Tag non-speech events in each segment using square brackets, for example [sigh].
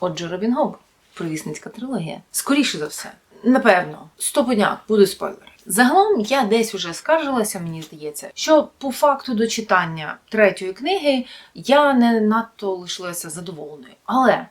Отже, Робін Гоб, провісницька трилогія. Скоріше за все, напевно, стоподняк буде спойлер. Загалом я десь уже скаржилася, мені здається, що по факту до читання третьої книги я не надто лишилася задоволеною. Але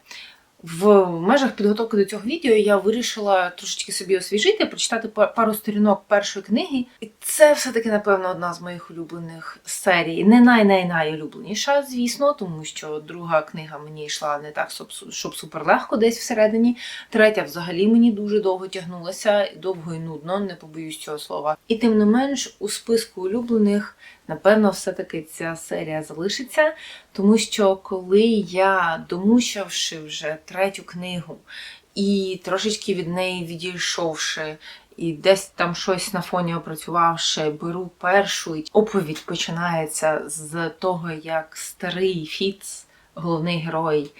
в межах підготовки до цього відео я вирішила трошечки собі освіжити, прочитати па- пару сторінок першої книги. І це все-таки, напевно, одна з моїх улюблених серій. Не най-най-найулюбленіша, звісно, тому що друга книга мені йшла не так, щоб, щоб супер легко десь всередині. Третя взагалі мені дуже довго тягнулася, довго і нудно, не побоюсь цього слова. І тим не менш, у списку улюблених, напевно, все-таки ця серія залишиться. Тому що коли я, домучавши вже третю книгу і трошечки від неї відійшовши, і десь там щось на фоні опрацювавши, беру першу, оповідь починається з того, як старий Фіц, головний герой,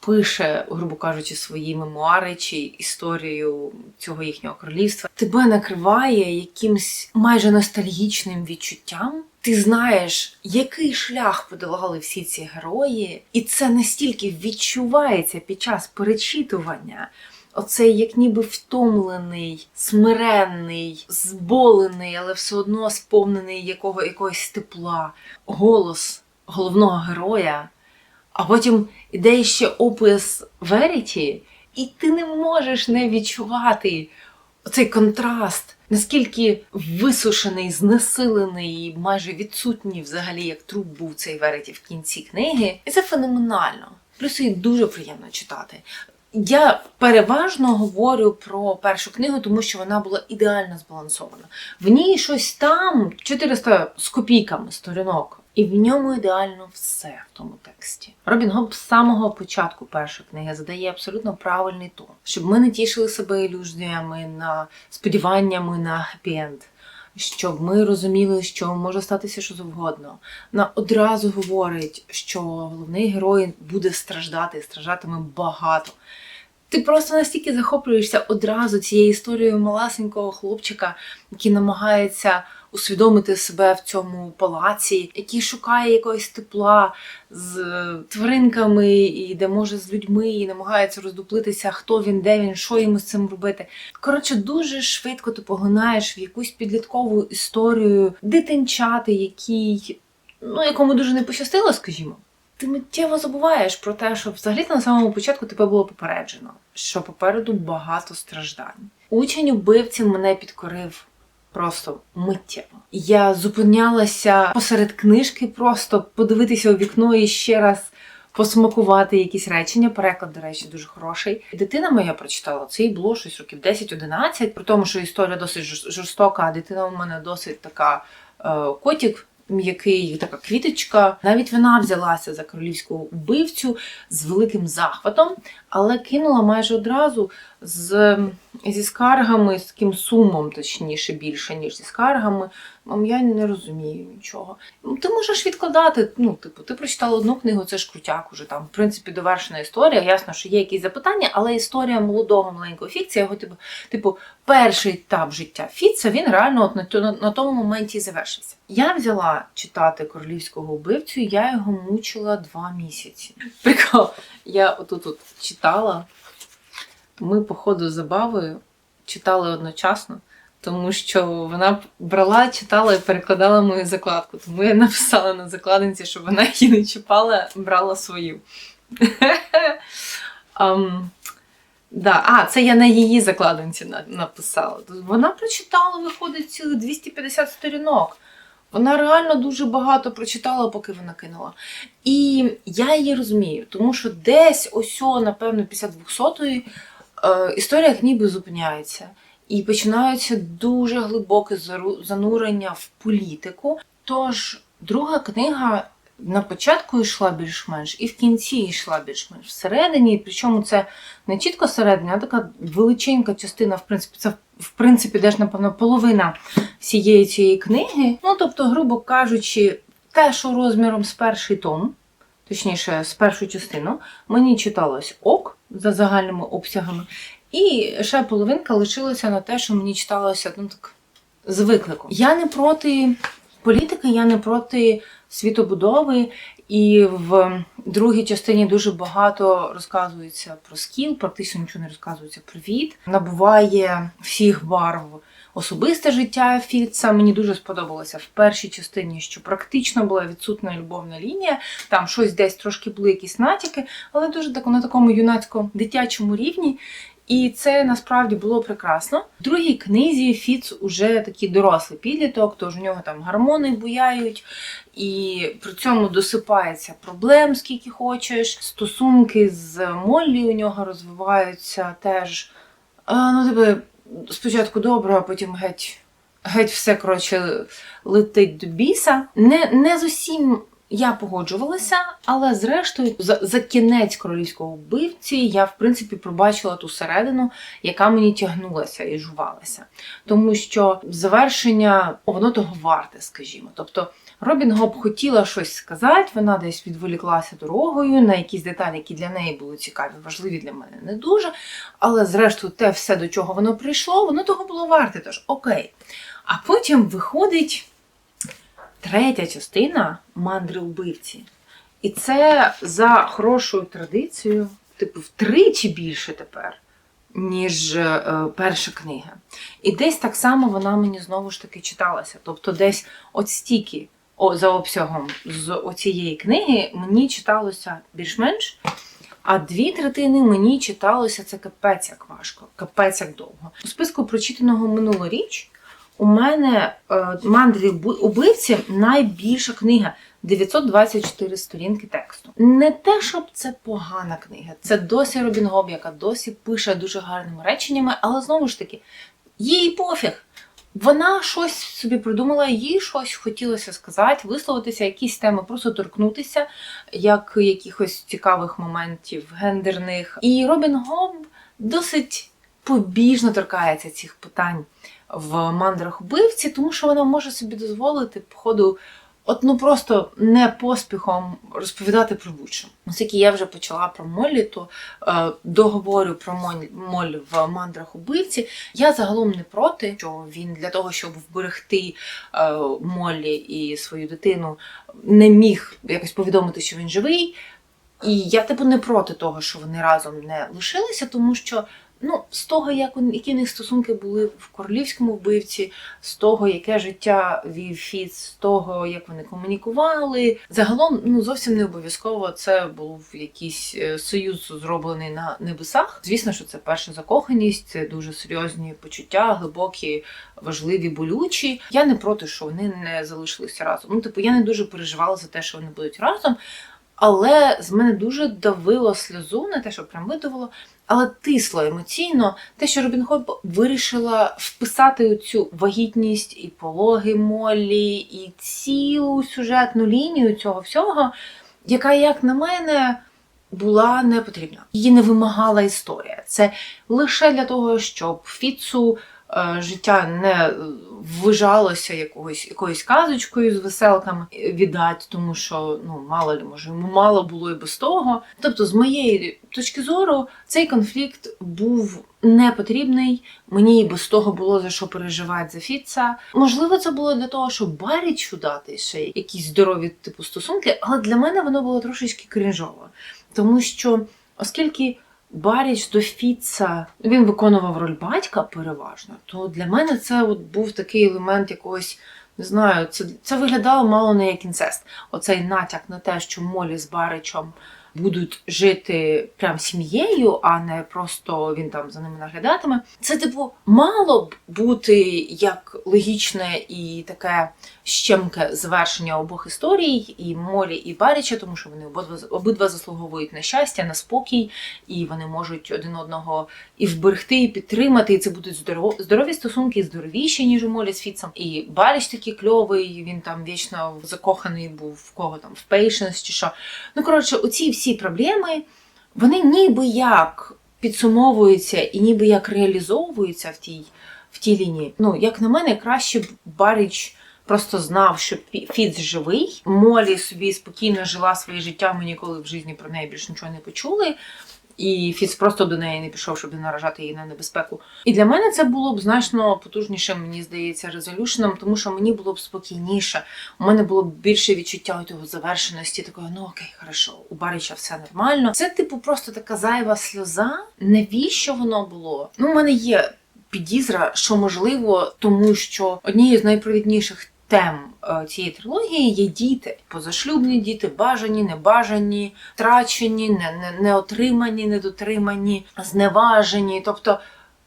пише, грубо кажучи, свої мемуари чи історію цього їхнього королівства, тебе накриває якимсь майже ностальгічним відчуттям. Ти знаєш, який шлях подолали всі ці герої, і це настільки відчувається під час перечитування. Оцей як ніби втомлений, смиренний, зболений, але все одно сповнений якого, якогось тепла, голос головного героя. А потім іде ще опис Веріті, і ти не можеш не відчувати оцей контраст, наскільки висушений, знесилений, і майже відсутній взагалі, як труп був цей вереті в кінці книги. І це феноменально. Плюс її дуже приємно читати. Я переважно говорю про першу книгу, тому що вона була ідеально збалансована. В ній щось там 400 з копійками сторінок, і в ньому ідеально все в тому тексті. Робін Гоб з самого початку першої книги задає абсолютно правильний тон, щоб ми не тішили себе ілюзіями на сподіваннями на хеппі-енд. Щоб ми розуміли, що може статися що завгодно. Вона одразу говорить, що головний герой буде страждати, і страждатиме багато. Ти просто настільки захоплюєшся одразу цією історією малесенького хлопчика, який намагається усвідомити себе в цьому палаці, який шукає якогось тепла з е, тваринками, і де може з людьми, і намагається роздуплитися, хто він, де він, що йому з цим робити. Коротше, дуже швидко ти поглинаєш в якусь підліткову історію дитинчати, який, ну, якому дуже не пощастило, скажімо. Ти миттєво забуваєш про те, що взагалі на самому початку тебе було попереджено, що попереду багато страждань. Учень убивці мене підкорив просто миттєво. Я зупинялася посеред книжки, просто подивитися у вікно і ще раз посмакувати якісь речення. Переклад, до речі, дуже хороший. Дитина моя прочитала це їй було щось років 10-11, при тому, що історія досить жорстока, а дитина у мене досить така е, котик. М'який така квіточка. Навіть вона взялася за королівського вбивцю з великим захватом, але кинула майже одразу з, зі скаргами, з таким сумом, точніше, більше, ніж зі скаргами. Я не розумію нічого. Ти можеш відкладати, ну, типу, ти прочитала одну книгу, це ж крутяк уже там, в принципі, довершена історія. Ясно, що є якісь запитання, але історія молодого маленького Фіца, його типу, типу, перший етап життя Фіца, він реально от на, на, на тому моменті завершився. Я взяла читати королівського вбивцю, я його мучила два місяці. Прикол, я отут от читала. Ми по ходу забави читали одночасно, тому що вона брала, читала і перекладала мою закладку. Тому я написала на закладинці, щоб вона її не чіпала, брала свою. Ам, [laughs] да. А, це я на її закладинці на- написала. Вона прочитала, виходить, цілих 250 сторінок. Вона реально дуже багато прочитала, поки вона кинула. І я її розумію, тому що десь ось, напевно, після 200-ї е, історія ніби зупиняється. І починаються дуже глибоке занурення в політику. Тож друга книга на початку йшла більш-менш, і в кінці йшла більш-менш всередині. Причому це не чітко середня, а така величенька частина, в принципі, це в принципі теж, напевно, половина всієї цієї книги. Ну, тобто, грубо кажучи, те, що розміром з перший том, точніше, з першу частину, мені читалось ок за загальними обсягами. І ще половинка лишилася на те, що мені читалося ну так з викликом. Я не проти політики, я не проти світобудови, І в другій частині дуже багато розказується про скіл, практично нічого не розказується про від. Набуває всіх барв особисте життя Фіца. Мені дуже сподобалося в першій частині, що практично була відсутня любовна лінія. Там щось десь трошки були якісь натяки, але дуже так на такому юнацько-дитячому рівні. І це насправді було прекрасно. В другій книзі Фіц уже такий дорослий підліток, тож у нього там гормони буяють, і при цьому досипається проблем, скільки хочеш. Стосунки з Моллі у нього розвиваються теж. Ну, тебе спочатку добре, а потім геть, геть все коротше летить до біса. Не, не з усім я погоджувалася, але зрештою, за, за кінець королівського вбивці я, в принципі, пробачила ту середину, яка мені тягнулася і жувалася. Тому що завершення воно того варте, скажімо. Тобто Робін Гоб хотіла щось сказати, вона десь відволіклася дорогою на якісь деталі, які для неї були цікаві, важливі для мене не дуже. Але зрештою, те все, до чого воно прийшло, воно того було варте. Тож окей. А потім виходить третя частина мандри вбивці. І це за хорошою традицією, типу, втричі більше тепер, ніж е, перша книга. І десь так само вона мені знову ж таки читалася. Тобто, десь от стільки о, за обсягом з оцієї книги мені читалося більш-менш. А дві третини мені читалося це капець як важко, капець як довго. У списку прочитаного минулоріч у мене е, мандрі убивці найбільша книга 924 сторінки тексту. Не те, щоб це погана книга, це досі Робін Гоб, яка досі пише дуже гарними реченнями, але знову ж таки, їй пофіг. Вона щось собі придумала, їй щось хотілося сказати, висловитися, якісь теми, просто торкнутися, як якихось цікавих моментів гендерних. І Робін Гоб досить побіжно торкається цих питань в мандрах убивці, тому що вона може собі дозволити, походу, от ну просто не поспіхом розповідати про будь-що. Оскільки я вже почала про Моллі, то е, договорю про Моль в мандрах убивці. Я загалом не проти, що він для того, щоб вберегти е, Моллі і свою дитину, не міг якось повідомити, що він живий. І я типу не проти того, що вони разом не лишилися, тому що Ну, з того, як які в них стосунки були в королівському вбивці, з того, яке життя вів Фіц, з того, як вони комунікували. Загалом, ну зовсім не обов'язково це був якийсь е, союз зроблений на небесах. Звісно, що це перша закоханість, це дуже серйозні почуття, глибокі, важливі, болючі. Я не проти, що вони не залишилися разом. Ну, типу, я не дуже переживала за те, що вони будуть разом. Але з мене дуже давило сльозу, не те, що прям видавило, але тисло емоційно те, що Робін Гуд вирішила вписати цю вагітність і пологи Моллі, і цілу сюжетну лінію цього всього, яка, як на мене, була не потрібна. Її не вимагала історія. Це лише для того, щоб Фіцу життя не ввижалося якогось якоюсь казочкою з веселками віддати, тому що ну мало ли може йому мало було і без того. Тобто, з моєї точки зору, цей конфлікт був не потрібний. Мені і без того було за що переживати за Фіца. Можливо, це було для того, щоб Барічу дати ще якісь здорові типу стосунки, але для мене воно було трошечки крінжово, тому що оскільки. Баріч до Фіца він виконував роль батька переважно, то для мене це от був такий елемент якогось, не знаю, це це виглядало мало не як інцест. Оцей натяк на те, що Молі з Баричем будуть жити прям сім'єю, а не просто він там за ними наглядатиме. Це, типу, мало б бути як логічне і таке щемке завершення обох історій, і Молі, і Баріча, тому що вони обидва обидва заслуговують на щастя, на спокій, і вони можуть один одного і вберегти, і підтримати. І це будуть здоров... здорові стосунки, здоровіші, ніж у Молі з Фіцем. І Баріч такий кльовий, він там вічно закоханий був в кого там в Patience чи що. Ну коротше, оці всі проблеми, вони ніби як підсумовуються і ніби як реалізовуються в тій в тій лінії. Ну, як на мене, краще б Баріч просто знав, що Фіц живий. Молі собі спокійно жила своє життя, ми ніколи в житті про неї більше нічого не почули. І Фіц просто до неї не пішов, щоб не наражати її на небезпеку. І для мене це було б значно потужнішим, мені здається, резолюшеном, тому що мені було б спокійніше. У мене було б більше відчуття того завершеності, такого, ну окей, хорошо, у Барича все нормально. Це, типу, просто така зайва сльоза. Навіщо воно було? Ну, у мене є підізра, що можливо, тому що однією з найпровідніших тем е, цієї трилогії є діти. Позашлюбні діти, бажані, небажані, втрачені, не, неотримані, недотримані, зневажені. Тобто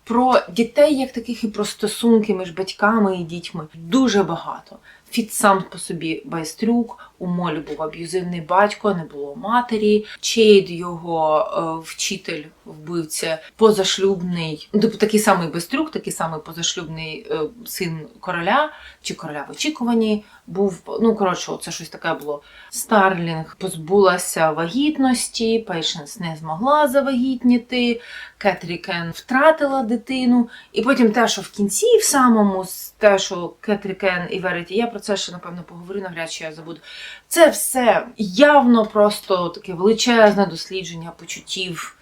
про дітей як таких і про стосунки між батьками і дітьми дуже багато. Фіт сам по собі байстрюк, у Молі був аб'юзивний батько, не було матері. Чейд, його е, вчитель, вбивця, позашлюбний, ну, типу такий самий байстрюк, такий самий позашлюбний е, син короля чи короля в очікуванні був. Ну коротше, це щось таке було. Старлінг позбулася вагітності, Пейшенс не змогла завагітніти, Кетрікен втратила дитину. І потім те, що в кінці, в самому те, що Кетрікен і Вереті, я про це ще напевно поговорю, навряд чи я забуду. Це все явно просто таке величезне дослідження почуттів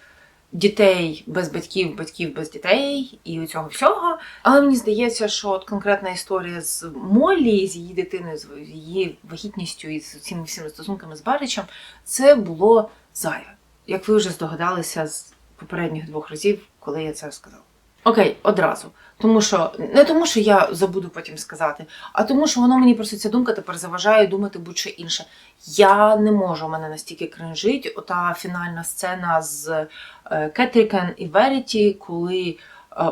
дітей без батьків, батьків без дітей і цього всього. Але мені здається, що от конкретна історія з Моллі, з її дитиною, з її вагітністю і з цими всіми стосунками з Баричем, це було зайве. Як ви вже здогадалися з попередніх двох разів, коли я це розказала. Окей, одразу. Тому що не тому, що я забуду потім сказати, а тому, що воно мені просто ця думка тепер заважає думати будь-що інше. Я не можу, мене настільки кринжить ота фінальна сцена з Кетрікен і Веріті, коли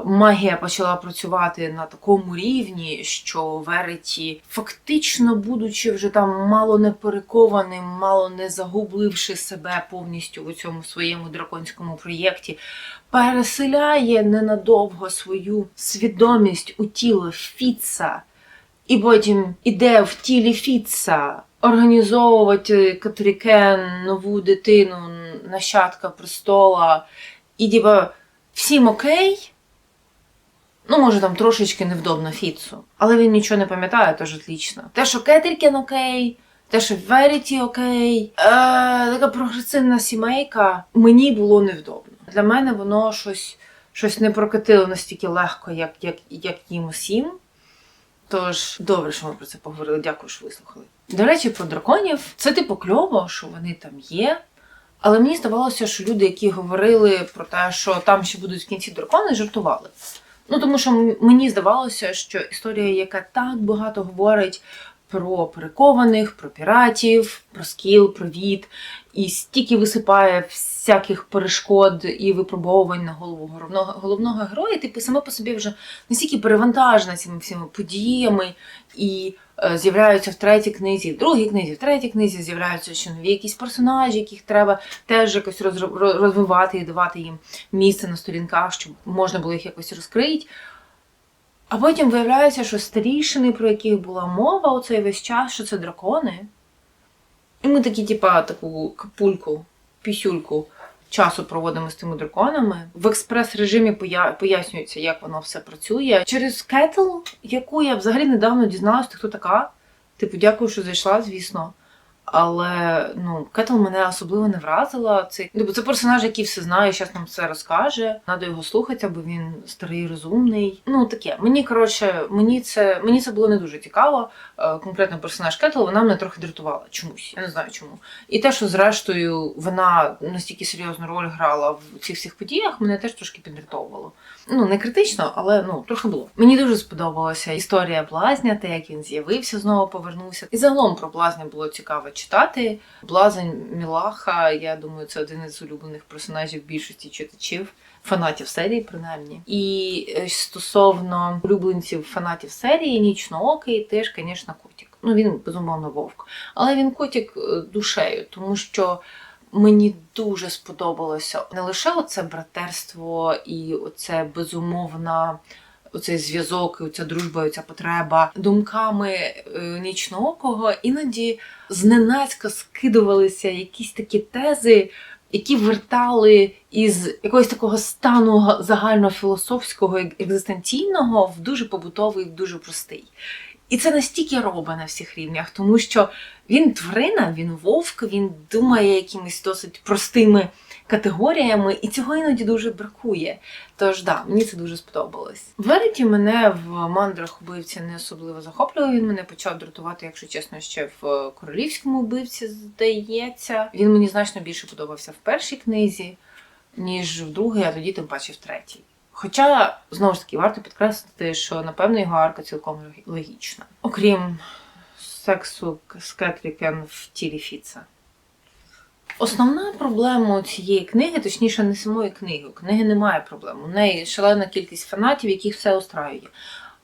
магія почала працювати на такому рівні, що Вереті, фактично будучи вже там мало не перекованим, мало не загубливши себе повністю у цьому своєму драконському проєкті, переселяє ненадовго свою свідомість у тіло Фіца, і потім іде в тілі Фіца організовувати Катрікен, нову дитину, нащадка престола, і типа всім окей. Ну, може, там трошечки невдобно Фіцу, але він нічого не пам'ятає, тож отлично. Те, що Кетрікен окей, те, що Веріті окей, е, така прогресивна сімейка, мені було невдобно. Для мене воно щось, щось не прокатило настільки легко, як, як, як їм усім. Тож, добре, що ми про це поговорили. Дякую, що вислухали. До речі, про драконів це типу кльово, що вони там є. Але мені здавалося, що люди, які говорили про те, що там ще будуть в кінці дракони, жартували. Ну тому що мені здавалося, що історія, яка так багато говорить про перекованих, про піратів, про скіл, про від, і стільки висипає всяких перешкод і випробовувань на голову головного, головного героя, типу, саме по собі вже настільки перевантажена цими всіма подіями, і е, з'являються в третій книзі, в другій книзі, в третій книзі з'являються ще нові якісь персонажі, яких треба теж якось розвивати і давати їм місце на сторінках, щоб можна було їх якось розкрити. А потім виявляється, що старішини, про яких була мова оцей весь час, що це дракони. І ми такі, типа, таку капульку, пісюльку часу проводимо з тими драконами. В експрес-режимі поя- пояснюється, як воно все працює. Через кетл, яку я взагалі недавно дізналася, хто така. Типу, дякую, що зайшла, звісно. Але ну, Кетл мене особливо не вразила. Це, типу, це персонаж, який все знає, зараз нам все розкаже. Надо його слухати, бо він старий, розумний. Ну таке. Мені коротше, мені це мені це було не дуже цікаво. Е, Конкретно персонаж Кетл, вона мене трохи дратувала чомусь. Я не знаю чому. І те, що зрештою вона настільки серйозну роль грала в цих всіх подіях, мене теж трошки підрятовувало. Ну не критично, але ну трохи було. Мені дуже сподобалася історія блазня, те, як він з'явився, знову повернувся. І загалом про блазня було цікаво читати. Блазень Мілаха, я думаю, це один із улюблених персонажів більшості читачів. Фанатів серії, принаймні. І е, стосовно улюбленців фанатів серії, нічноокий теж, звісно, котик. Ну він безумовно вовк. Але він котик е, душею, тому що мені дуже сподобалося не лише оце братерство і оце безумовна. Оцей зв'язок, і оця дружба, і оця потреба думками е, нічноокого іноді зненацька скидувалися якісь такі тези, які вертали із якогось такого стану га- загальнофілософського екзистенційного в дуже побутовий, в дуже простий. І це настільки робить на всіх рівнях, тому що він тварина, він вовк, він думає якимись досить простими категоріями, і цього іноді дуже бракує. Тож да, мені це дуже сподобалось. Вереті мене в мандрах убивці не особливо захоплював. Він мене почав дратувати, якщо чесно, ще в королівському убивці, здається. Він мені значно більше подобався в першій книзі, ніж в другій, а тоді тим паче в третій. Хоча, знову ж таки, варто підкреслити, що напевно його арка цілком логічна. Окрім сексу з Кетрікен в тілі Фіца. Основна проблема цієї книги, точніше, не самої книги. У книги немає проблем. У неї шалена кількість фанатів, яких все устраює.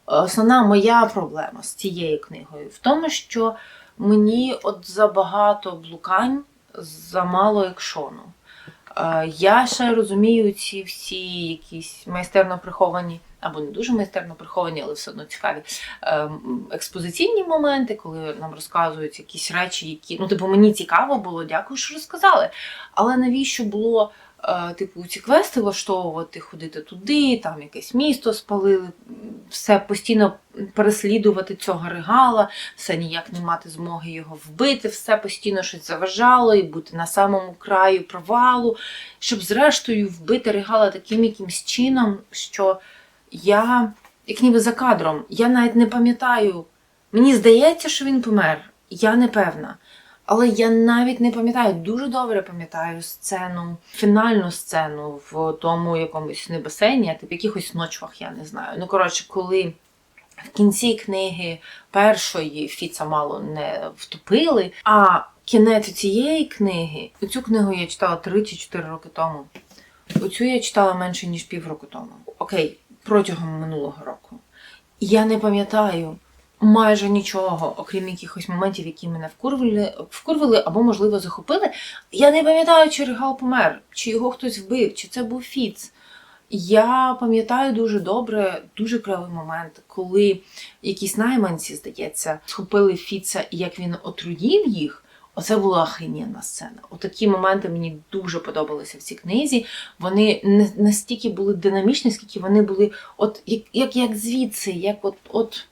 Основна моя проблема з цією книгою в тому, що мені от забагато блукань, замало екшону. Е, Я ще розумію ці всі якісь майстерно приховані, або не дуже майстерно приховані, але все одно цікаві ем, експозиційні моменти, коли нам розказують якісь речі, які ну, типу, мені цікаво було, дякую, що розказали. Але навіщо було е, типу ці квести влаштовувати, ходити туди, там якесь місто спалили, все постійно переслідувати цього регала, все ніяк не мати змоги його вбити, все постійно щось заважало і бути на самому краю провалу, щоб зрештою вбити регала таким якимсь чином, що я, як ніби за кадром, я навіть не пам'ятаю. Мені здається, що він помер. Я не певна. Але я навіть не пам'ятаю, дуже добре пам'ятаю сцену, фінальну сцену в тому якомусь не басейні, а тип якихось ночвах, я не знаю. Ну, коротше, коли в кінці книги першої Фіца мало не втопили, а кінець цієї книги, цю книгу я читала 3 чи 4 роки тому. Оцю я читала менше, ніж півроку тому. Окей, протягом минулого року. Я не пам'ятаю майже нічого, окрім якихось моментів, які мене вкурвили, вкурвили або, можливо, захопили. Я не пам'ятаю, чи Регал помер, чи його хтось вбив, чи це був Фіц. Я пам'ятаю дуже добре, дуже правий момент, коли якісь найманці, здається, схопили Фіца і як він отруїв їх. Оце була охрененна сцена. Отакі моменти мені дуже подобалися в цій книзі. Вони не настільки були динамічні, скільки вони були, от як, як, як звідси, як от, от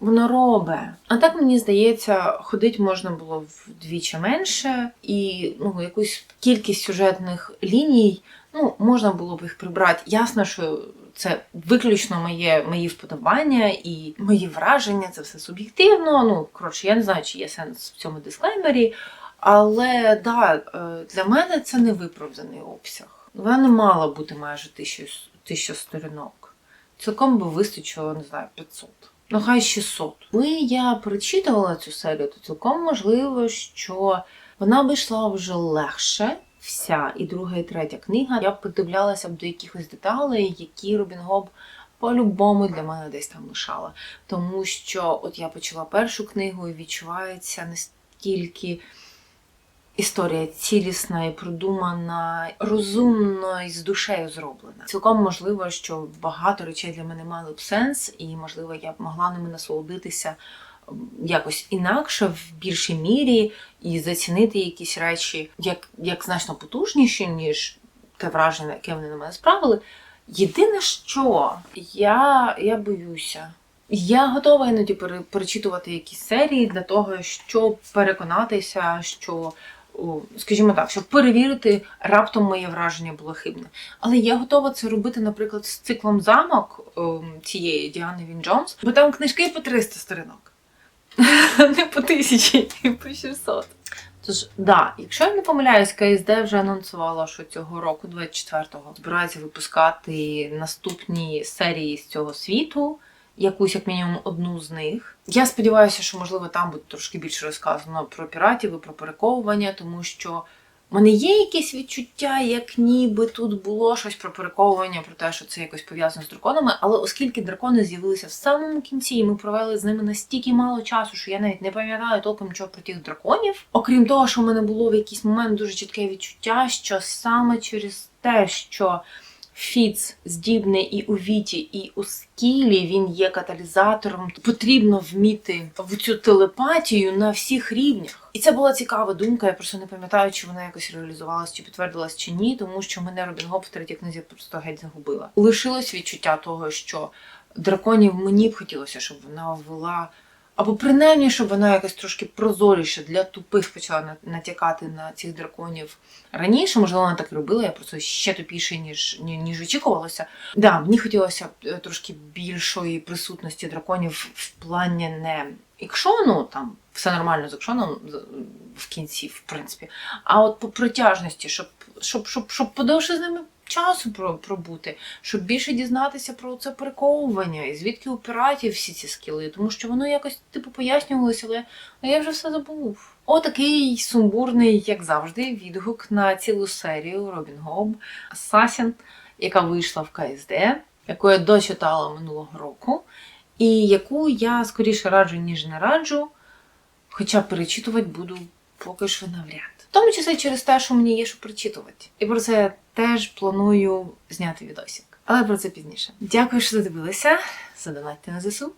воно робе. А так мені здається, ходить можна було вдвічі менше, і ну, якусь кількість сюжетних ліній ну, можна було б їх прибрати. Ясно, що це виключно моє, мої вподобання і мої враження, це все суб'єктивно. Ну, коротше, я не знаю, чи є сенс в цьому дисклеймері. Але да, е, для мене це не виправданий обсяг. Вона не мала бути майже тисячу, тисячу сторінок. Цілком би вистачило, не знаю, 500. Ну, хай 600. Коли я перечитувала цю серію, то цілком можливо, що вона б йшла вже легше. Вся і друга, і третя книга. Я б придивлялася б до якихось деталей, які Робін Гоб по-любому для мене десь там лишала. Тому що от я почала першу книгу і відчувається настільки історія цілісна і продумана, розумно і з душею зроблена. Цілком можливо, що багато речей для мене мали б сенс, і можливо я б могла ними насолодитися якось інакше, в більшій мірі, і зацінити якісь речі як, як значно потужніші, ніж те враження, яке вони на мене справили. Єдине, що я, я боюся. Я готова іноді перечитувати якісь серії для того, щоб переконатися, що, скажімо так, щоб перевірити, раптом моє враження було хибне. Але я готова це робити, наприклад, з циклом замок цієї Діани Він Джонс, бо там книжки по 300 сторінок. [laughs] Не по тисячі, і по 600. Тож, да, якщо я не помиляюсь, КСД вже анонсувала, що цього року, 24-го, збирається випускати наступні серії з цього світу, якусь, як мінімум, одну з них. Я сподіваюся, що, можливо, там буде трошки більше розказано про піратів і про перековування, тому що у мене є якесь відчуття, як ніби тут було щось про перековування, про те, що це якось пов'язано з драконами. Але оскільки дракони з'явилися в самому кінці, і ми провели з ними настільки мало часу, що я навіть не пам'ятаю толком нічого про тих драконів. Окрім того, що в мене було в якийсь момент дуже чітке відчуття, що саме через те, що Фіц здібний і у віті, і у скілі він є каталізатором. Потрібно вміти в цю телепатію на всіх рівнях. І це була цікава думка. Я просто не пам'ятаю, чи вона якось реалізувалась, чи підтвердилась, чи ні, тому що мене Робін Гоп в третій книзі просто геть загубила. Лишилось відчуття того, що драконів мені б хотілося, щоб вона ввела Або принаймні, щоб вона якось трошки прозоріше для тупих почала на- натякати на цих драконів раніше. Можливо, вона так і робила, я просто ще тупіше, ніж, ні- ніж очікувалося. Да, мені хотілося е, трошки більшої присутності драконів в плані не ікшону, там все нормально з ікшоном в кінці, в принципі. А от по протяжності, щоб, щоб, щоб, щоб подовше з ними часу пробути, щоб більше дізнатися про це перековування і звідки у піратів всі ці скіли, тому що воно якось типу пояснювалося, але але я вже все забув. Отакий сумбурний, як завжди, відгук на цілу серію Робін Гоб Assassin, яка вийшла в КСД, яку я дочитала минулого року, і яку я скоріше раджу, ніж не раджу. Хоча перечитувати буду поки що навряд. Тому числі через те, що мені є що прочитувати. І про це теж планую зняти відосик. Але про це пізніше. Дякую, що додивилися. Задонатьте на ЗСУ.